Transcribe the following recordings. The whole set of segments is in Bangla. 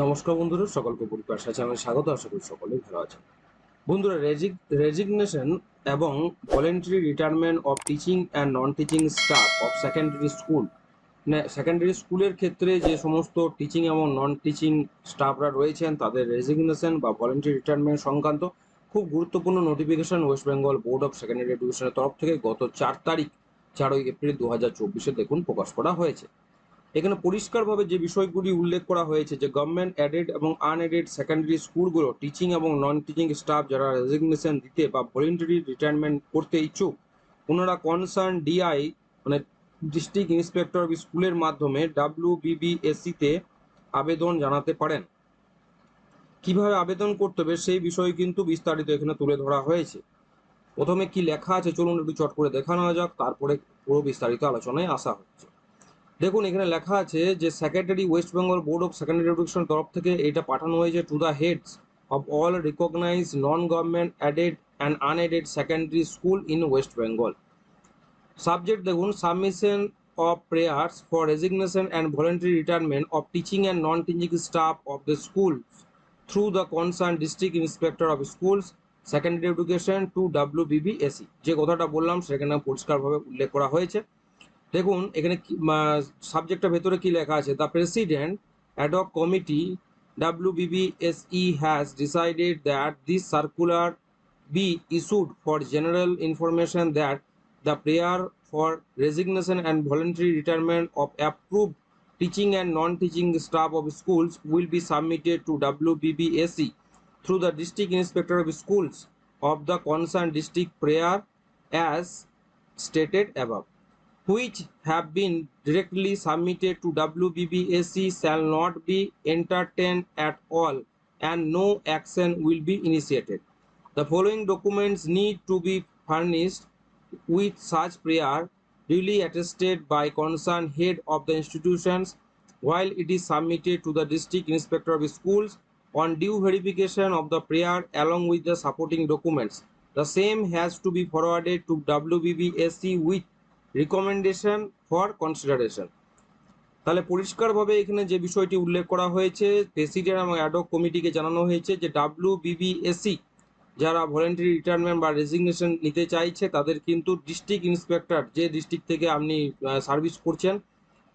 নমস্কার বন্ধুরা, সকলকে পরিপাশা চ্যানেলে স্বাগত, আশা করি সকলেই ভালো আছেন। বন্ধুরা রেজিগনেশন এবং voluntary retirement of teaching and non teaching staff of secondary school secondary স্কুলের ক্ষেত্রে যে সমস্ত টিচিং এবং নন টিচিং স্টাফরা রয়েছেন, তাদের রেজিগনেশন বা ভলেন্টারি রিটায়ারমেন্ট সংক্রান্ত খুব গুরুত্বপূর্ণ notification West Bengal board of secondary এডুকেশনের তরফ থেকে গত চার তারিখ, চারই এপ্রিল দু হাজার চব্বিশে দেখুন প্রকাশ করা হয়েছে। এখানে পরিষ্কারভাবে যে বিষয়গুলি উল্লেখ করা হয়েছে যে গভর্নমেন্ট অ্যাডেড এবং আনএডেড সেকেন্ডারি স্কুলগুলো টিচিং এবং নন টিচিং স্টাফ যারা রেজিগনেশন দিতে বা ভলেন্টারি রিটায়ারমেন্ট করতে ইচ্ছুক, ওনারা কনসার্ন ডিআই মানে ডিস্ট্রিক্ট ইন্সপেক্টর অফ স্কুলের মাধ্যমে ডাব্লিউ বিবিএসসিতে আবেদন জানাতে পারেন। কীভাবে আবেদন করতে হবে সেই বিষয়ে কিন্তু বিস্তারিত এখানে তুলে ধরা হয়েছে। প্রথমে কি লেখা আছে চলুন একটু চট করে দেখানো যাক, তারপরে পুরো বিস্তারিত আলোচনায় আসা হচ্ছে। দেখুন, এখানে লেখা আছে যে secretary West Bengal board of secondary education তরফ থেকে এটা পাঠানো হয়েছে to the heads of all recognise non government aided and unaided secondary school in West Bengal subject দেখুন submission of prayers for resignation and voluntary retirement of teaching and non teaching staff of the school through the concern district inspector of schools secondary education to W BBSC যে কথাটা বললাম সেখানে পরিষ্কারভাবে উল্লেখ করা হয়েছে। দেখুন, এখানে সাবজেক্টের ভেতরে কি লেখা আছে? The president ad hoc committee WBBSE has decided that this circular be issued for general information that the prayer for resignation and voluntary retirement of approve teaching and non teaching staff of schools will be submitted to WBBSE through the district inspector of schools of the concern district prayer as stated above which have been directly submitted to WBBSC shall not be entertained at all and no action will be initiated. The following documents need to be furnished with such prayer duly attested by concerned head of the institutions while it is submitted to the district inspector of schools on due verification of the prayer along with the supporting documents. The same has to be forwarded to WBBSC with recommendation for consideration তাহলে পরিষ্কারভাবে এখানে যে বিষয়টি উল্লেখ করা হয়েছে প্রেসিডেন্ট এবং অ্যাডক কমিটিকে জানানো হয়েছে যে ডাব্লিউ বিবিএসসি যারা ভলেন্টারি রিটায়ারমেন্ট বা রেজিগনেশন নিতে চাইছে, তাদের কিন্তু ডিস্ট্রিক্ট ইন্সপেক্টর যে ডিস্ট্রিক্ট থেকে আপনি সার্ভিস করছেন,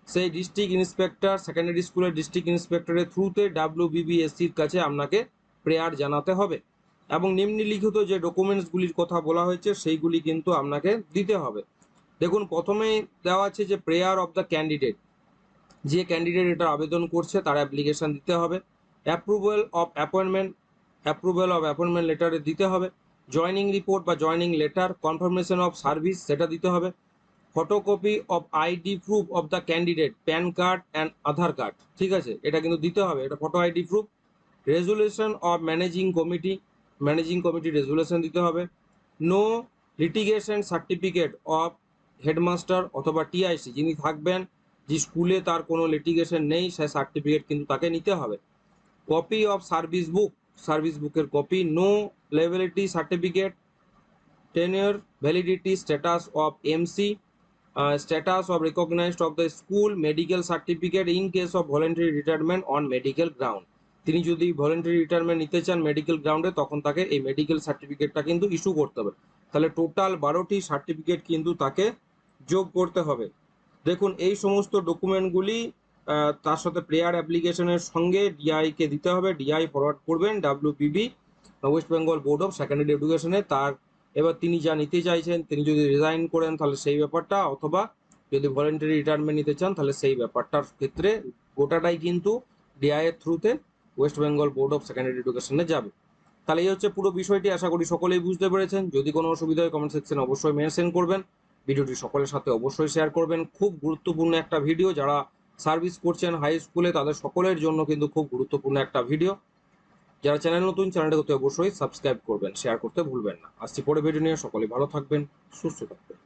সেই ডিস্ট্রিক্ট ইন্সপেক্টর সেকেন্ডারি স্কুলের ডিস্ট্রিক্ট ইন্সপেক্টরের থ্রুতে ডাব্লিউ বিবিএসসির কাছে আপনাকে প্রেয়ার জানাতে হবে। এবং নিম্নলিখিত যে ডকুমেন্টসগুলির কথা বলা হয়েছে, সেইগুলি কিন্তু আপনাকে দিতে হবে। দেখুন, প্রথমেই দেওয়া আছে যে প্রেয়ার অফ দ্য ক্যান্ডিডেট যে ক্যান্ডিডেট এটা আবেদন করছে, তার অ্যাপ্লিকেশন দিতে হবে। Approval of appointment approval of appointment লেটারে দিতে হবে। জয়নিং রিপোর্ট বা joining letter confirmation of service সেটা দিতে হবে। Photocopy of ID proof of the candidate PAN card and Aadhaar card ঠিক আছে? এটা কিন্তু দিতে হবে, এটা photo ID proof resolution of managing committee managing committee resolution দিতে হবে। No litigation certificate of headmaster অথবা টিআইসি যিনি থাকবেন, যে স্কুলে তার কোনো লিটিগেশন নেই, সে সার্টিফিকেট কিন্তু তাকে নিতে হবে। Copy of service book service বুকের copy no liability certificate tenure validity status of MC status of recognized of the school medical certificate in case of voluntary retirement on medical ground তিনি যদি ভলেন্টারি রিটায়ারমেন্ট নিতে চান মেডিকেল গ্রাউন্ডে তখন তাকে এই মেডিকেল সার্টিফিকেটটা কিন্তু ইস্যু করতে হবে। তাহলে টোটাল বারোটি সার্টিফিকেট কিন্তু তাকে যোগ করতে হবে। দেখুন, এই সমস্ত ডকুমেন্টগুলি তার সাথে প্রেয়ার অ্যাপ্লিকেশনের সঙ্গে ডিআইকে দিতে হবে। ডিআই ফরওয়ার্ড করবেন W BB West Bengal board of secondary এডুকেশনে তার, এবার তিনি যা নিতে চাইছেন, তিনি যদি রিজাইন করেন, তাহলে সেই ব্যাপারটা, অথবা যদি ভলেন্টারি রিটায়ারমেন্ট নিতে চান, তাহলে সেই ব্যাপারটার ক্ষেত্রে গোটাটাই কিন্তু ডিআইয়ের থ্রুতে West Bengal board of secondary এডুকেশনে যাবে। তাহলে এই হচ্ছে পুরো বিষয়টি। আশা করি সকলেই বুঝতে পেরেছেন। যদি কোনো অসুবিধা হয় কমেন্ট সেকশনে অবশ্যই মেনশন করবেন। ভিডিওটি সকলের সাথে অবশ্যই শেয়ার করবেন। খুব গুরুত্বপূর্ণ একটা ভিডিও যারা সার্ভিস করছেন হাই স্কুলে তাদের সকলের জন্য কিন্তু খুব গুরুত্বপূর্ণ একটা ভিডিও যারা চ্যানেল নতুন চ্যানেলটা করতে অবশ্যই সাবস্ক্রাইব করবেন শেয়ার করতে ভুলবেন না। আসছি পরে ভিডিও নিয়ে, সকলে ভালো থাকবেন, সুস্থ থাকবেন।